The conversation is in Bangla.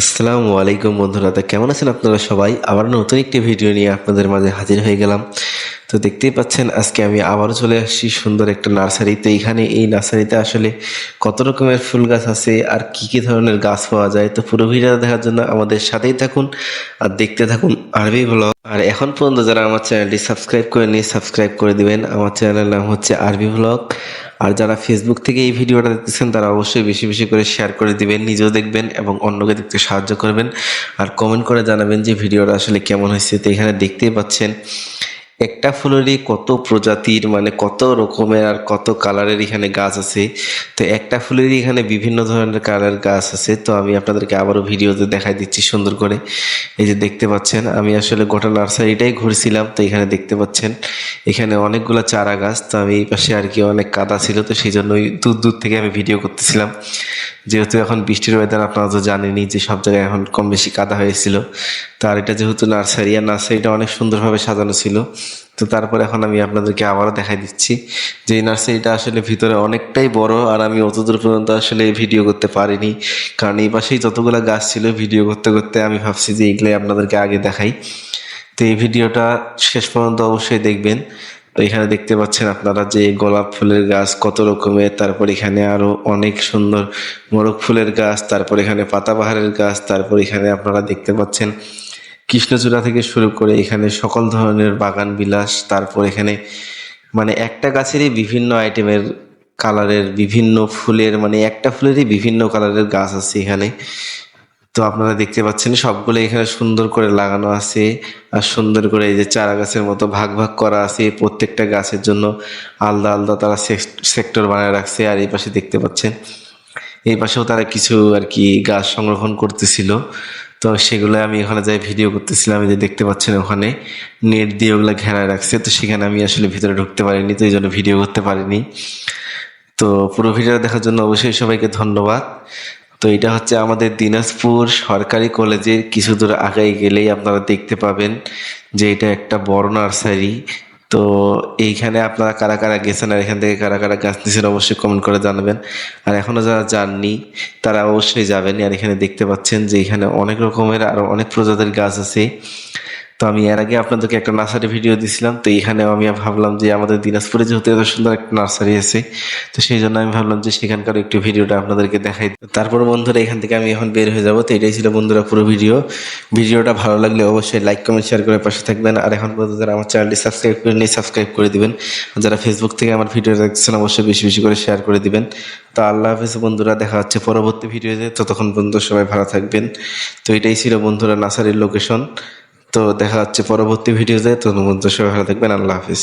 আসসালামু আলাইকুম বন্ধুরা, তো কেমন আছেন আপনারা সবাই? আবার নতুন একটি ভিডিও নিয়ে আপনাদের মাঝে হাজির হয়ে গেলাম। তো দেখতেই পাচ্ছেন, আজকে আমি আবারও চলে আসছি সুন্দর একটা নার্সারি তো এইখানে এই নার্সারিতে আসলে কত রকমের ফুল গাছ আছে আর কি কি ধরনের গাছ পাওয়া যায়, তো পুরো ভিডিও দেখার জন্য আমাদের সাথেই থাকুন আর দেখতে থাকুন আরবি ব্লগ আর এখন পর্যন্ত যারা আমার চ্যানেলটি সাবস্ক্রাইব করে নিয়ে সাবস্ক্রাইব করে দিবেন। আমার চ্যানেলের নাম হচ্ছে আরবি ব্লগ আর যারা ফেসবুক থেকে এই ভিডিওটা দেখতেছেন, তারা অবশ্যই বেশি বেশি করে শেয়ার করে দিবেন, নিজেও দেখবেন এবং অন্যকে দেখতে সাহায্য করবেন। আর কমেন্ট করে জানাবেন যে ভিডিওটা আসলে কেমন হয়েছে। তো এখানে দেখতেই পাচ্ছেন একটা ফুলেরই কত প্রজাতির মানে কত রকমের আর কত কালারের এখানে গাছ আছে। তো একটা ফুলেরই এখানে বিভিন্ন ধরনের কালার গাছ আছে। তো আমি আপনাদেরকে আবারও ভিডিওতে দেখাই দিচ্ছি সুন্দর করে। এই যে দেখতে পাচ্ছেন, আমি আসলে গোটা নার্সারিটাই ঘুরছিলাম। তো এখানে দেখতে পাচ্ছেন, এখানে অনেকগুলো চারা গাছ। তো আমি এই পাশে আর কি অনেক কাদা ছিল। তো সেই জন্যই দূর দূর থেকে আমি ভিডিও করতেছিলাম। যেহেতু এখন বৃষ্টির ওয়েদার আপনারা তো জানেনই যে সব জায়গায় এখন কম বেশি কাদা হয়েছিল। তার এটা যেহেতু নার্সারি, আর নার্সারিটা অনেক সুন্দরভাবে সাজানো ছিল, তো তারপর এখন আমি আপনাদেরকে আবারও দেখাই দিচ্ছি যে এই নার্সারিটা আসলে ভিতরে অনেকটাই বড়, আর আমি অতদূর পর্যন্ত আসলে ভিডিও করতে পারিনি। কারণ এই পাশেই যতগুলো গাছ ছিল ভিডিও করতে করতে আমি ভাবছি যে এইগুলাই আপনাদেরকে আগে দেখাই। তো এই ভিডিওটা শেষ পর্যন্ত অবশ্যই দেখবেন। তো এখানে দেখতে পাচ্ছেন আপনারা যে গোলাপ ফুলের গাছ কত রকমের, তারপর এখানে আরও অনেক সুন্দর মোরগ ফুলের গাছ, তারপর এখানে পাতাবাহারের গাছ, তারপর এখানে আপনারা দেখতে পাচ্ছেন কৃষ্ণচূড়া থেকে শুরু করে এখানে সকল ধরনের বাগান, বিলাস, তারপর এখানে মানে একটা গাছেরই বিভিন্ন আইটেমের কালারের বিভিন্ন ফুলের মানে একটা ফুলেরই বিভিন্ন কালারের গাছ আছে এখানে। তো আপনারা দেখতে পাচ্ছেন সবগুলো এখানে সুন্দর করে লাগানো আছে আর সুন্দর করে এই যে চারা গাছের মতো ভাগ ভাগ করা আছে। প্রত্যেকটা গাছের জন্য আলাদা আলাদা তারা সেক্টর বানায় রাখছে আর এই পাশে দেখতে পাচ্ছেন, এই পাশেও তারা কিছু আর কি গাছ সংরক্ষণ করতেছিল। তো সেগুলো আমি ওখানে যাই ভিডিও করতেছিলাম যে দেখতে পাচ্ছেন ওখানে নেট দিয়ে ওগুলো ঘেরায় রাখছে, তো সেখানে আমি আসলে ভিতরে ঢুকতে পারিনি, তো এই জন্য ভিডিও করতে পারিনি। তো পুরো ভিডিও দেখার জন্য অবশ্যই সবাইকে ধন্যবাদ। তো এটা হচ্ছে আমাদের দিনাজপুর সরকারি কলেজের কিছু দূর আগাই গেলেই আপনারা দেখতে পাবেন যে এটা একটা বড় নার্সারি তো এইখানে আপনারা কারা কারা গেছেন আর এখান থেকে কারা কারা গাছ নিয়েছেন অবশ্যই কমেন্ট করে জানাবেন। আর এখনও যারা যাননি, তারা অবশ্যই যাবেন আর এখানে দেখতে পাচ্ছেন যে এখানে অনেক রকমের আরও অনেক প্রজাতির গাছ আছে। তো আমি এর আগে আপনাদেরকে একটা নার্সারি ভিডিও দিছিলাম, তো এখানেও আমি ভাবলাম যে আমাদের দিনাজপুরে যেহেতু এত সুন্দর একটা নার্সারি আছে, তো সেই জন্য আমি ভাবলাম যে সেখানকার একটু ভিডিওটা আপনাদেরকে দেখাই তারপর বন্ধুরা, এখান থেকে আমি এখন বের হয়ে যাব, তো এটাই ছিল বন্ধুরা পুরো ভিডিও। ভিডিওটা ভালো লাগলে অবশ্যই লাইক কমেন্ট শেয়ার করে পাশে থাকবেন। আর এখন পর্যন্ত যারা আমার চ্যানেলটি সাবস্ক্রাইব করে নিয়ে সাবস্ক্রাইব করে দিবেন। যারা ফেসবুক থেকে আমার ভিডিও দেখছেন, অবশ্যই বেশি বেশি করে শেয়ার করে দিবেন। তো আল্লাহ হাফিজ বন্ধুরা, দেখা হচ্ছে পরবর্তী ভিডিওতে। ততক্ষণ পর্যন্ত সবাই ভালো থাকবেন। তো এটাই ছিল বন্ধুরা নার্সারির লোকেশন তো দেখা হচ্ছে পরবর্তী ভিডিওতে তো পর্যন্ত সবাই ভালো থাকবেন আল্লাহ হাফিজ।